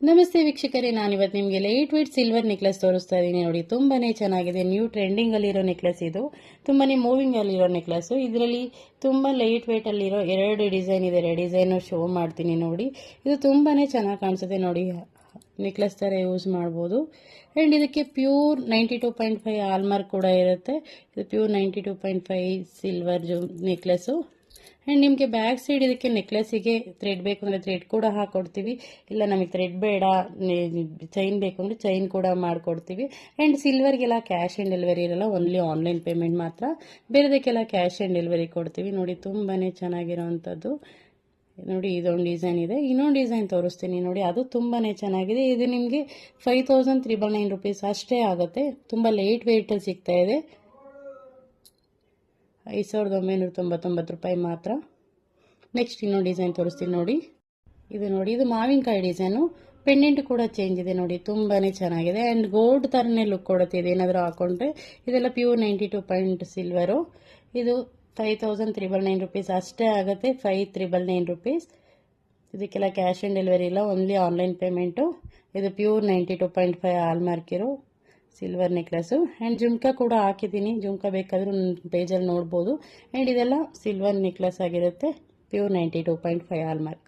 ನಮಸ್ತೆ ವೀಕ್ಷಕರೇ ನಾನು ಇವತ್ತು ನಿಮಗೆ ಲೈಟ್ ವೇಟ್ ಸಿಲ್ವರ್ ನೆಕ್ಲೆಸ್ ತೋರಿಸ್ತಾ ಇದ್ದೀನಿ. ನೋಡಿ ತುಂಬಾ ಚೆನ್ನಾಗಿದೆ. ನ್ಯೂ ಟ್ರೆಂಡಿಂಗಲ್ಲಿರೋ ನೆಕ್ಲೆಸ್ ಇದು. ತುಂಬಾನೇ ಮೂವಿಂಗಲ್ಲಿರೋ ನೆಕ್ಲೆಸ್ಸು ಇದರಲ್ಲಿ ತುಂಬ ಲೈಟ್ ವೇಟಲ್ಲಿರೋ ಎರಡು ಡಿಸೈನ್ ಇದೆ. ಡಿಸೈನು ಶೋ ಮಾಡ್ತೀನಿ ನೋಡಿ. ಇದು ತುಂಬಾ ಚೆನ್ನಾಗಿ ಕಾಣಿಸುತ್ತೆ ನೋಡಿ. ನೆಕ್ಲೆಸ್ ಥರ ಯೂಸ್ ಮಾಡ್ಬೋದು. ಆ್ಯಂಡ್ ಇದಕ್ಕೆ pure ninety two point five hallmark ಕೂಡ ಇರುತ್ತೆ. ಇದು pure ninety two point five silver ಜು ನೆಕ್ಲೆಸ್ಸು ಆ್ಯಂಡ್ ನಿಮಗೆ ಬ್ಯಾಕ್ ಸೈಡ್ ಇದಕ್ಕೆ ನೆಕ್ಲೆಸಿಗೆ ಥ್ರೆಡ್ ಬೇಕು ಅಂದರೆ ಥ್ರೆಡ್ ಕೂಡ ಹಾಕ್ಕೊಡ್ತೀವಿ ಇಲ್ಲ ನಮಗೆ ಥ್ರೆಡ್ ಬೇಡ ಚೈನ್ ಬೇಕು ಅಂದರೆ ಚೈನ್ ಕೂಡ ಮಾಡಿಕೊಡ್ತೀವಿ. ಆ್ಯಂಡ್ ಸಿಲ್ವರ್ಗೆಲ್ಲ ಕ್ಯಾಶ್ ಆ್ಯಂಡ್ ಡೆಲಿವರಿ ಇರಲ್ಲ ಓನ್ಲಿ ಆನ್ಲೈನ್ ಪೇಮೆಂಟ್ ಮಾತ್ರ. ಬೇರೆದಕ್ಕೆಲ್ಲ ಕ್ಯಾಶ್ ಆ್ಯಂಡ್ ಡೆಲಿವರಿ ಕೊಡ್ತೀವಿ. ನೋಡಿ ತುಂಬಾ ಚೆನ್ನಾಗಿರೋವಂಥದ್ದು ನೋಡಿ ಇದೊಂದು ಡಿಸೈನ್ ಇದೆ. ಇನ್ನೊಂದು ಡಿಸೈನ್ ತೋರಿಸ್ತೀನಿ. ನೋಡಿ ಅದು ತುಂಬಾ ಚೆನ್ನಾಗಿದೆ. ಇದು ನಿಮಗೆ five thousand triple nine rupees ಅಷ್ಟೇ ಆಗುತ್ತೆ. ತುಂಬ ಲೇಟ್ ವೆಯ್ಟಲ್ಲಿ ಸಿಗ್ತಾ ಇದೆ. ಐದು ಸಾವಿರದ ಒಂಬೈನೂರ ತೊಂಬತ್ತೊಂಬತ್ತು ರೂಪಾಯಿ ಮಾತ್ರ. ನೆಕ್ಸ್ಟ್ ಇನ್ನೊಂದು ಡಿಸೈನ್ ತೋರಿಸ್ತೀನಿ ನೋಡಿ. ಇದು ನೋಡಿ, ಇದು ಮಾವಿನಕಾಯಿ ಡಿಸೈನು ಪೆಂಡೆಂಟ್ ಕೂಡ ಚೇಂಜ್ ಇದೆ ನೋಡಿ ತುಂಬಾ ಚೆನ್ನಾಗಿದೆ. ಆ್ಯಂಡ್ ಗೋಲ್ಡ್ ಥರನೇ ಲುಕ್ ಕೊಡುತ್ತೆ, ಇದು ಏನಾದರೂ ಹಾಕೊಂಡ್ರೆ. ಇದೆಲ್ಲ pure ninety two point silver ಇದು five thousand triple nine rupees ಅಷ್ಟೇ ಆಗುತ್ತೆ ಫೈವ್ ತ್ರಿಬಲ್ ನೈನ್ ರುಪೀಸ್ ಇದಕ್ಕೆಲ್ಲ ಕ್ಯಾಶ್ ಆನ್ ಡೆಲಿವರಿ ಇಲ್ಲ ಓನ್ಲಿ ಆನ್ಲೈನ್ ಪೇಮೆಂಟು ಇದು pure ninety two point five all ಮಾರ್ಕಿರೋ ಸಿಲ್ವರ್ ನೆಕ್ಲೆಸ್ಸು ಆ್ಯಂಡ್ ಜುಮ್ಕಾ ಕೂಡ ಹಾಕಿದ್ದೀನಿ. ಜುಮ್ಕಾ ಬೇಕಾದರೂ ಪೇಜಲ್ಲಿ ನೋಡ್ಬೋದು. ಆ್ಯಂಡ್ ಇದೆಲ್ಲ ಸಿಲ್ವರ್ ನೆಕ್ಲೆಸ್ ಆಗಿರುತ್ತೆ. Pure ninety two point five hallmark